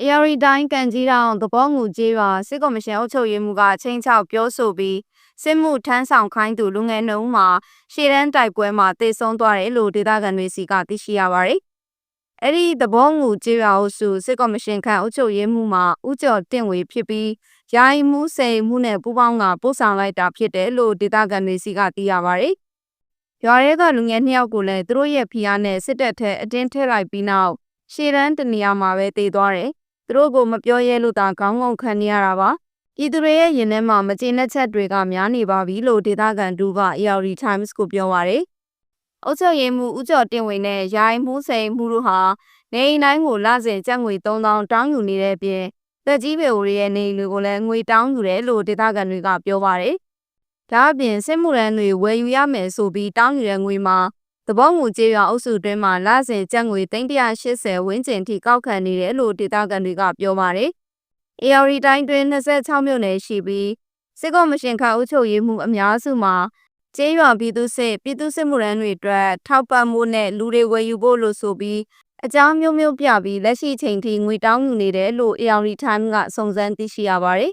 အေရီတိုင်းကန်ကြီးတောင်သဘောငူကျေးရွာစစ်ကော်မရှင်အုပ်ချုပ်ရေးမှူးကချင်းချောက်ပြောဆိုပြီးစစ်မှုထမ်းဆောင်ခိုင်းသူလူငယ်နှုံးမှာရှေ့တန်းတိုက်ပွဲမှာတေဆုံးသွားတယ်လို့ဒေသခံတွေစီကသိရှိရပါတယ်။အဲ့ဒီသဘောငူကျေးရွာအုပ်စုစစ်ကော်မရှင်ခန့်အုပ်ချုပ်ရေးမှူးမှာဦးကျော်တင့်ဝေဖြစ်ပြီးယာယီမှုစိန်မှုနဲ့ပူးပေါင်းကပို့ဆောင်လိုက်တာဖြစ်တယ်လို့ဒေသခံတွေစီကသိရပါတယ်။ရွာရဲကလူငယ်နှစ်ယောက်ကိုလည်းသူတို့ရဲ့ဖီအားနဲ့စစ်တပ်ထက်အတင်းထည့်လိုက်ပြီးနောက်ရှေ့တန်းတနေရာမှာပဲတည်သွားတယ်။ သူတို့ကိုမပြောရဲလို့သာခေါင်းငုံခံနေရတာပါပြည်သူတွေရဲ့ရင်ထဲမှာမကျေနပ်ချက်တွေကများနေပါပြီလို့ဒေသခံတူက AR Times ကိုပြောပါရယ်အုတ်ချုပ်ရည်မှုဦးကျော်တင်ဝင်းနဲ့ရိုင်းမှုစိန်မှုတို့ဟာနေအိမ်တိုင်းကိုလစဉ်ကျပ်ငွေ3000တောင်းယူနေတဲ့ပြင်တက်ကြီးပေအိုတွေရဲ့နေအိမ်တွေကိုလည်းငွေတောင်းယူတယ်လို့ဒေသခံတွေကပြောပါရယ်ဒါအပြင်စစ်မှုရန်တွေဝယ်ယူရမယ်ဆိုပြီးတောင်းယူတဲ့ငွေမှာ သဘောငူကျေးရွာအုပ်စုတွင်းမှာလစဉ်ကျပ်ငွေ380ဝန်းကျင်ထိကောက်ခံနေတယ်လို့ဒေသခံတွေကပြောပါတယ်။ AR တိုင်းတွင်26မြို့နယ်ရှိပြီးစစ်ကောမရှင်ခါအုပ်ချုပ်ရေးမှုအများစုမှာကျေးရွာပြည်သူစစ်ပြည်သူစစ်မှုရန်တွေအတွက်ထောက်ပံ့မှုနဲ့လူတွေဝယ်ယူဖို့လို့ဆိုပြီးအကြောင်းမျိုးမျိုးပြပြီးလက်ရှိချိန်ထိငွေတောင်းယူနေတယ်လို့ AR Time ကစုံစမ်းသိရှိရပါတယ်